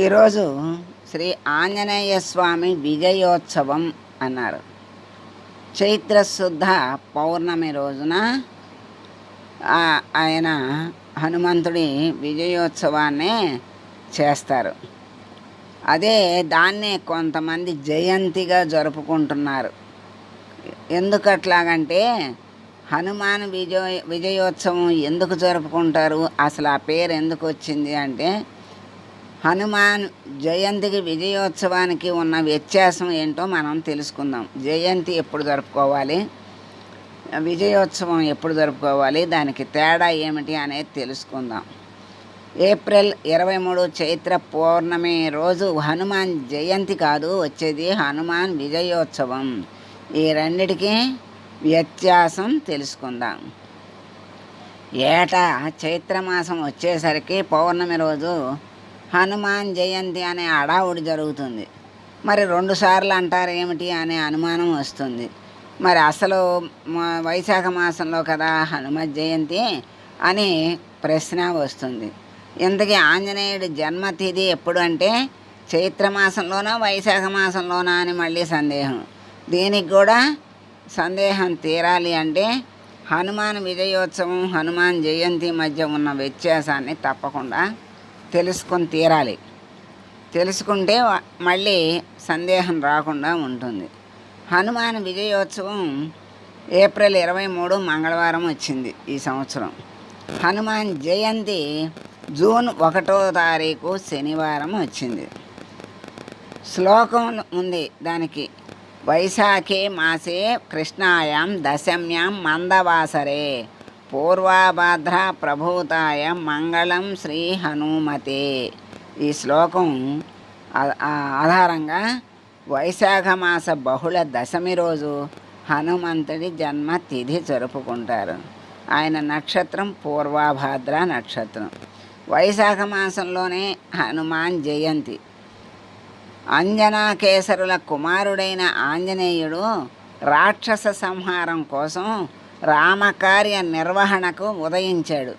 ఈరోజు శ్రీ ఆంజనేయ స్వామి విజయోత్సవం అన్నారు. చైత్ర శుద్ధ పౌర్ణమి రోజున ఆయన హనుమంతుడి విజయోత్సవాన్ని చేస్తారు. అదే దాన్నే కొంతమంది జయంతిగా జరుపుకుంటున్నారు. ఎందుకట్లాగంటే హనుమాన్ విజయ విజయోత్సవం ఎందుకు జరుపుకుంటారు? అసలు ఆ పేరు ఎందుకు వచ్చింది అంటే హనుమాన్ జయంతికి విజయోత్సవానికి ఉన్న వ్యత్యాసం ఏంటో మనం తెలుసుకుందాం. జయంతి ఎప్పుడు జరుపుకోవాలి? విజయోత్సవం ఎప్పుడు జరుపుకోవాలి? దానికి తేడా ఏమిటి అనేది తెలుసుకుందాం. ఏప్రిల్ ఇరవై మూడు చైత్ర పౌర్ణమి రోజు హనుమాన్ జయంతి కాదు వచ్చేది హనుమాన్ విజయోత్సవం. ఈ రెండిటికి వ్యత్యాసం తెలుసుకుందాం. ఏటా? చైత్రమాసం వచ్చేసరికి పౌర్ణమి రోజు హనుమాన్ జయంతి అనే అడావుడి జరుగుతుంది. మరి రెండు సార్లు అంటారు ఏమిటి అనే అనుమానం వస్తుంది. మరి అసలు వైశాఖ మాసంలో కదా హనుమ జయంతి అని ప్రశ్న వస్తుంది. ఇంతకీ ఆంజనేయుడి జన్మతిథి ఎప్పుడు అంటే చైత్రమాసంలోనా వైశాఖ మాసంలోనా అని మళ్ళీ సందేహం. దీనికి కూడా సందేహం తీరాలి అంటే హనుమాన్ విజయోత్సవం హనుమాన్ జయంతి మధ్య ఉన్న వ్యత్యాసాన్ని తప్పకుండా తెలుసుకొని తీరాలి. తెలుసుకుంటే మళ్ళీ సందేహం రాకుండా ఉంటుంది. హనుమాన్ విజయోత్సవం ఏప్రిల్ ఇరవై మూడు మంగళవారం వచ్చింది ఈ సంవత్సరం. హనుమాన్ జయంతి జూన్ ఒకటో తారీఖు శనివారం వచ్చింది. శ్లోకం ఉంది దానికి. వైశాఖే మాసే కృష్ణాయాం దశమ్యాం మందవాసరే. పూర్వాభాద్ర ప్రభూతాయ మంగళం శ్రీ హనుమతే. ఈ శ్లోకం ఆధారంగా వైశాఖ మాస బహుళ దశమి రోజు హనుమంతుడి జన్మ తిథి జరుపుకుంటారు. ఆయన నక్షత్రం పూర్వాభాద్ర నక్షత్రం. వైశాఖ మాసంలోనే హనుమాన్ జయంతి. అంజనాకేసరుల కుమారుడైన ఆంజనేయుడు రాక్షస సంహారం కోసం రామకార్య నిర్వహణకు ఉదయించాడు.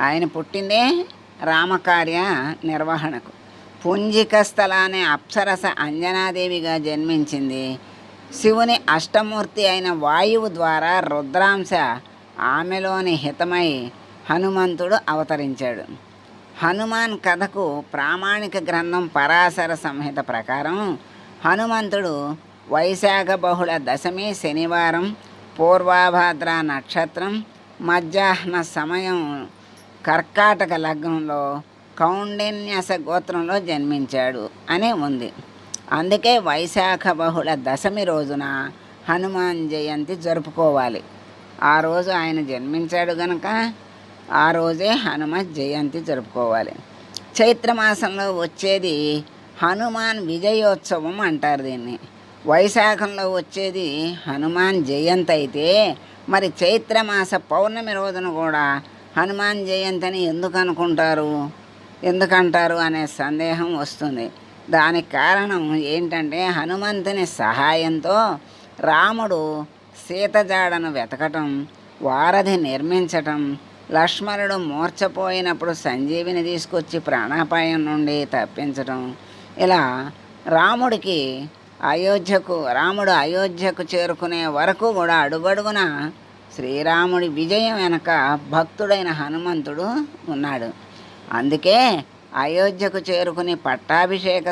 ఆయన పుట్టిందే రామకార్య నిర్వహణకు. పుంజిక స్థల అనే అప్సరస అంజనాదేవిగా జన్మించింది. శివుని అష్టమూర్తి అయిన వాయువు ద్వారా రుద్రాంశ ఆమెలోని హితమై హనుమంతుడు అవతరించాడు. హనుమాన్ కథకు ప్రామాణిక గ్రంథం పరాశర సంహిత ప్రకారం హనుమంతుడు వైశాఖ బహుళ దశమి శనివారం పూర్వాభాద్ర నక్షత్రం మధ్యాహ్న సమయం కర్కాటక లగ్నంలో కౌండిన్యస గోత్రంలో జన్మించాడు అని ఉంది. అందుకే వైశాఖ బహుళ దశమి రోజున హనుమాన్ జయంతి జరుపుకోవాలి. ఆ రోజు ఆయన జన్మించాడు గనక ఆ రోజే హనుమ జయంతి జరుపుకోవాలి. చైత్రమాసంలో వచ్చేది హనుమాన్ విజయోత్సవం అంటారు దీన్ని. వైశాఖంలో వచ్చేది హనుమాన్ జయంతి అయితే మరి చైత్రమాస పౌర్ణమి రోజున కూడా హనుమాన్ జయంతి అని ఎందుకు అనుకుంటారు? ఎందుకంటారు అనే సందేహం వస్తుంది. దానికి కారణం ఏంటంటే హనుమంతుని సహాయంతో రాముడు సీత జాడను వెతకటం వారధి నిర్మించటం లక్ష్మణుడు మూర్చపోయినప్పుడు సంజీవిని తీసుకొచ్చి ప్రాణాపాయం నుండి తప్పించటం ఇలా రాముడికి అయోధ్యకు రాముడు అయోధ్యకు చేరుకునే వరకు కూడా అడుగడుగున శ్రీరాముడి విజయం వెనక భక్తుడైన హనుమంతుడు ఉన్నాడు. అందుకే అయోధ్యకు చేరుకుని పట్టాభిషేక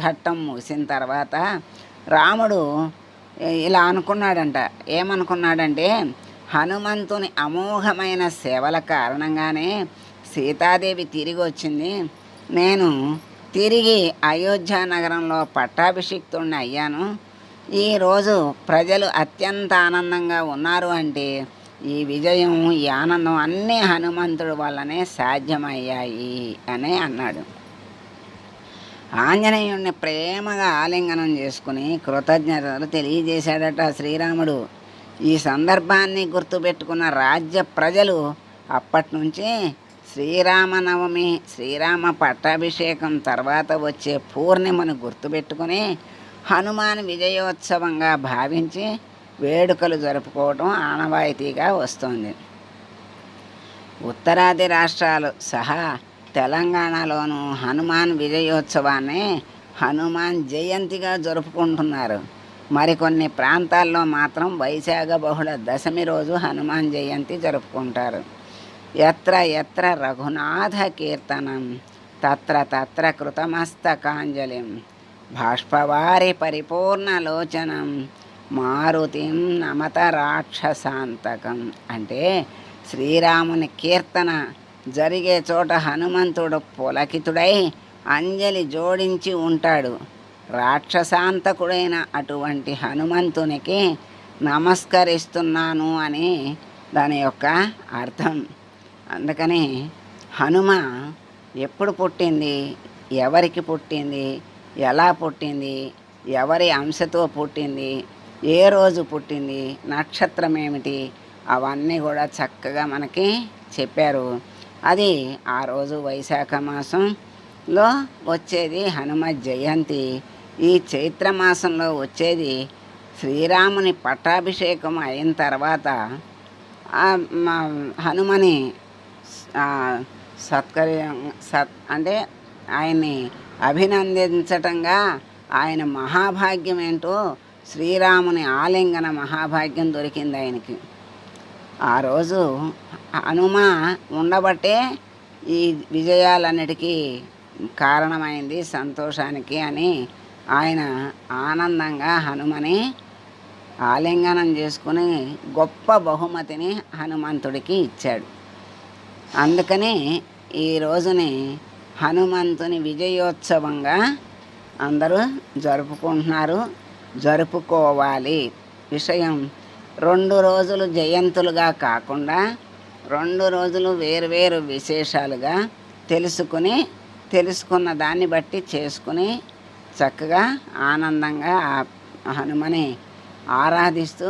ఘట్టం ముగిసిన తర్వాత రాముడు ఇలా అనుకున్నాడంట. ఏమనుకున్నాడంటే హనుమంతుని అమోఘమైన సేవల కారణంగానే సీతాదేవి తిరిగి వచ్చింది. నేను తిరిగి అయోధ్య నగరంలో పట్టాభిషిక్తుడిని అయ్యాను. ఈరోజు ప్రజలు అత్యంత ఆనందంగా ఉన్నారు అంటే ఈ విజయం ఈ ఆనందం అన్నీ హనుమంతుడి వల్లనే సాధ్యమయ్యాయి అని అన్నాడు. ఆంజనేయుణ్ణి ప్రేమగా ఆలింగనం చేసుకుని కృతజ్ఞతలు తెలియజేశాడట శ్రీరాముడు. ఈ సందర్భాన్ని గుర్తుపెట్టుకున్న రాజ్య ప్రజలు అప్పటి నుంచి శ్రీరామనవమి శ్రీరామ పట్టాభిషేకం తర్వాత వచ్చే పూర్ణిమను గుర్తుపెట్టుకుని హనుమాన్ విజయోత్సవంగా భావించి వేడుకలు జరుపుకోవడం ఆనవాయితీగా వస్తుంది. ఉత్తరాది రాష్ట్రాలు సహా తెలంగాణలోను హనుమాన్ విజయోత్సవాన్ని హనుమాన్ జయంతిగా జరుపుకుంటున్నారు. మరికొన్ని ప్రాంతాల్లో మాత్రం వైశాఖ బహుళ దశమి రోజు హనుమాన్ జయంతి జరుపుకుంటారు. ఎత్ర ఎత్ర రఘునాథ కీర్తనం తత్ర తత్ర కృతమస్తకాంజలిం బాష్పవారి పరిపూర్ణలోచనం మారుతిం నమత రాక్షసాంతకం. అంటే శ్రీరాముని కీర్తన జరిగే చోట హనుమంతుడు పులకితుడై అంజలి జోడించి ఉంటాడు. రాక్షసాంతకుడైన అటువంటి హనుమంతునికి నమస్కరిస్తున్నాను అని దాని యొక్క అర్థం. అందుకని హనుమ ఎప్పుడు పుట్టింది? ఎవరికి పుట్టింది? ఎలా పుట్టింది? ఎవరి అంశతో పుట్టింది? ఏ రోజు పుట్టింది? నక్షత్రం ఏమిటి? అవన్నీ కూడా చక్కగా మనకి చెప్పారు. అది ఆ రోజు వైశాఖ మాసంలో వచ్చేది హనుమ జయంతి. ఈ చైత్ర మాసంలో వచ్చేది శ్రీరాముని పట్టాభిషేకం అయిన తర్వాత హనుమని సత్కరి సత్ అంటే ఆయన్ని అభినందించటంగా ఆయన మహాభాగ్యం ఏంటో శ్రీరాముని ఆలింగన మహాభాగ్యం దొరికింది ఆయనకి. ఆ రోజు హనుమ ఉండబట్టే ఈ విజయాలన్నిటికీ కారణమైంది సంతోషానికి అని ఆయన ఆనందంగా హనుమని ఆలింగనం చేసుకుని గొప్ప బహుమతిని హనుమంతుడికి ఇచ్చాడు. అందుకని ఈ రోజుని హనుమంతుని విజయోత్సవంగా అందరూ జరుపుకుంటున్నారు. జరుపుకోవాలి. విషయం రెండు రోజులు జయంతులుగా కాకుండా రెండు రోజులు వేరువేరు విశేషాలుగా తెలుసుకుని తెలుసుకున్న దాన్ని బట్టి చేసుకుని చక్కగా ఆనందంగా ఆ హనుమని ఆరాధిస్తూ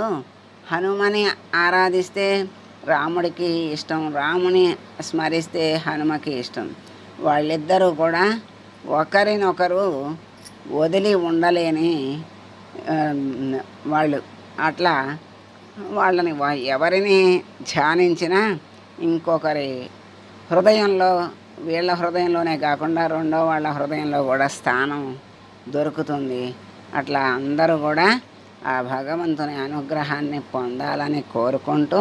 హనుమని ఆరాధిస్తే రాముడికి ఇష్టం రాముని స్మరిస్తే హనుమకి ఇష్టం. వాళ్ళిద్దరూ కూడా ఒకరినొకరు వదిలి ఉండలేని వాళ్ళు. అట్లా వాళ్ళని ఎవరిని ధ్యానించినా ఇంకొకరి హృదయంలో వీళ్ళ హృదయంలోనే కాకుండా రెండో వాళ్ళ హృదయంలో కూడా స్థానం దొరుకుతుంది. అట్లా అందరూ కూడా ఆ భగవంతుని అనుగ్రహాన్ని పొందాలని కోరుకుంటూ